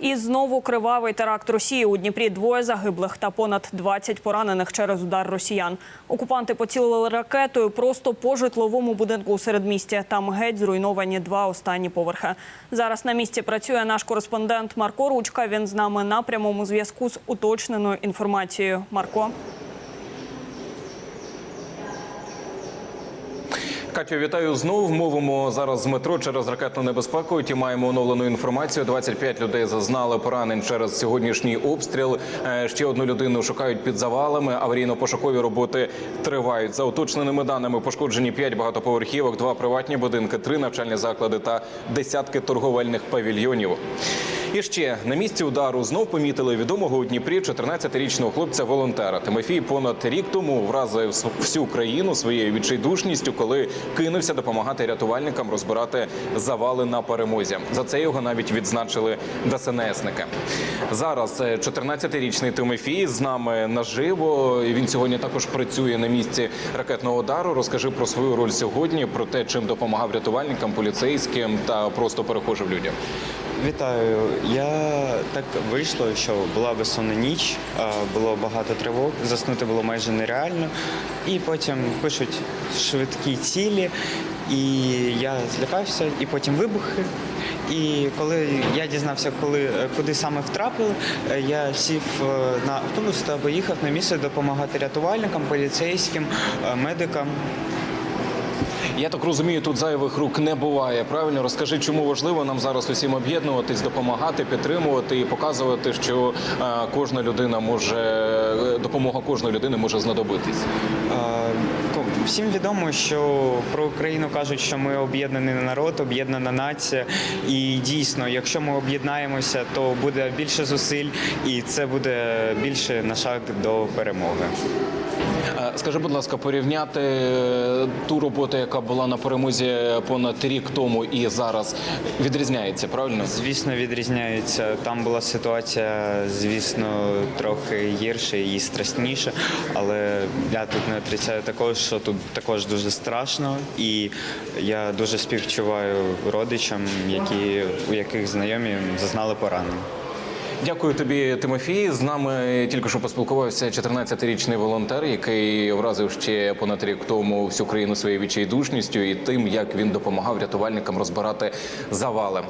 І знову кривавий теракт Росії у Дніпрі. Двоє загиблих та понад 20 поранених через удар росіян. Окупанти поцілили ракетою просто по житловому будинку у середмісті. Там геть зруйновані два останні поверхи. Зараз на місці працює наш кореспондент Марко Ручка. Він з нами на прямому зв'язку з уточненою інформацією. Марко. Катю, вітаю знову. Мовимо зараз з метро через ракетну небезпеку. Ті маємо оновлену інформацію. 25 людей зазнали поранень через сьогоднішній обстріл. Е, Ще одну людину шукають під завалами. Аварійно-пошукові роботи тривають. За уточненими даними пошкоджені 5 багатоповерхівок, 2 приватні будинки, 3 навчальні заклади та десятки торговельних павільйонів. І ще на місці удару знов помітили відомого у Дніпрі 14-річного хлопця-волонтера. Тимофій понад рік тому вразив всю країну своєю відчайдушністю, коли кинувся допомагати рятувальникам розбирати завали на перемозі. За це його навіть відзначили ДСНСники. Зараз е, 14-річний Тимофій з нами наживо. Він сьогодні також працює на місці ракетного удару. Розкажи про свою роль сьогодні, про те, чим допомагав рятувальникам, поліцейським та просто перехожим людям. Вітаю. Я так вийшло, що була безсонна ніч, було багато тривог, заснути було майже нереально. І потім пишуть швидкі цілі, і я злякався, і потім вибухи. І коли я дізнався, коли куди саме втрапили, е, я сів е, на автобус та поїхав на місце допомагати рятувальникам, поліцейським, е, медикам. Я так розумію, тут зайвих рук не буває. Правильно розкажи, чому важливо нам зараз усім об'єднуватись, допомагати, підтримувати і показувати, що е, кожна людина може е, допомога кожної людини може знадобитись. Е, Всім відомо, що про Україну кажуть, що ми об'єднаний народ, об'єднана нація. І дійсно, якщо ми об'єднаємося, то буде більше зусиль, і це буде більше на шаг до перемоги. Е, Скажи, будь ласка, порівняти е, ту роботу, яка була на перемозі понад рік тому і зараз, відрізняється, правильно? Звісно, відрізняються. Там була ситуація, звісно, трохи гірше і страшніше, але я тут не отрицяю також, що тут також дуже страшно, і я дуже співчуваю родичам, які у яких знайомі зазнали поранень. Дякую тобі, Тимофій. З нами тільки що поспілкувався 14-річний волонтер, який вразив ще понад рік тому всю країну своєю відчайдушністю і тим, як він допомагав рятувальникам розбирати завали.